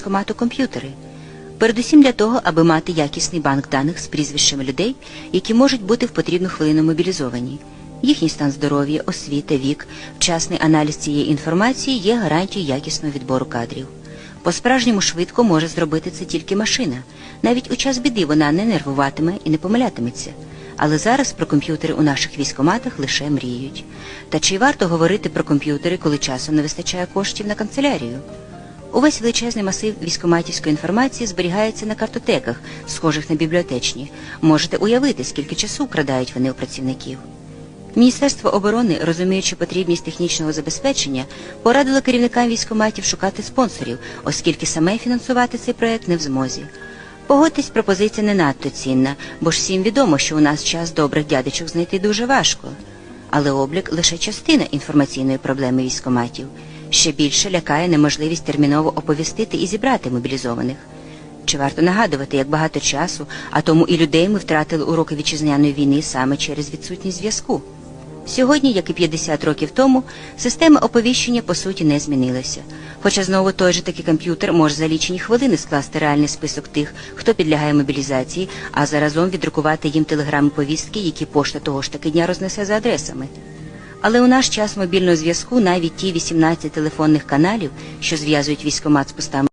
військомату комп'ютери. Передусім для того, аби мати якісний банк даних з прізвищами людей, які можуть бути в потрібну хвилину мобілізовані. Їхній стан здоров'я, освіта, вік, вчасний аналіз цієї інформації є гарантією якісного відбору кадрів. По-справжньому швидко може зробити це тільки машина. Навіть у час біди вона не нервуватиме і не помилятиметься. Але зараз про комп'ютери у наших військоматах лише мріють. Та чи варто говорити про комп'ютери, коли часом не вистачає коштів на канцелярію? Увесь величезний масив військоматівської інформації зберігається на картотеках, схожих на бібліотечні. Можете уявити, скільки часу вкрадають вони у працівників. Міністерство оборони, розуміючи потрібність технічного забезпечення, порадило керівникам військоматів шукати спонсорів, оскільки саме фінансувати цей проект не в змозі. Погодьтесь, пропозиція не надто цінна, бо ж всім відомо, що у нас час добрих дядечок знайти дуже важко. Але облік лише частина інформаційної проблеми військоматів. Ще більше лякає неможливість терміново оповістити і зібрати мобілізованих. Чи варто нагадувати, як багато часу, а тому і людей ми втратили у роки вітчизняної війни саме через відсутність зв'язку? Сьогодні, як і 50 років тому, система оповіщення по суті не змінилася. Хоча знову той же таки комп'ютер може за лічені хвилини скласти реальний список тих, хто підлягає мобілізації, а заразом віддрукувати їм телеграми повістки, які пошта того ж таки дня рознесе за адресами. Але у наш час мобільного зв'язку навіть ті 18 телефонних каналів, що зв'язують військомат з постами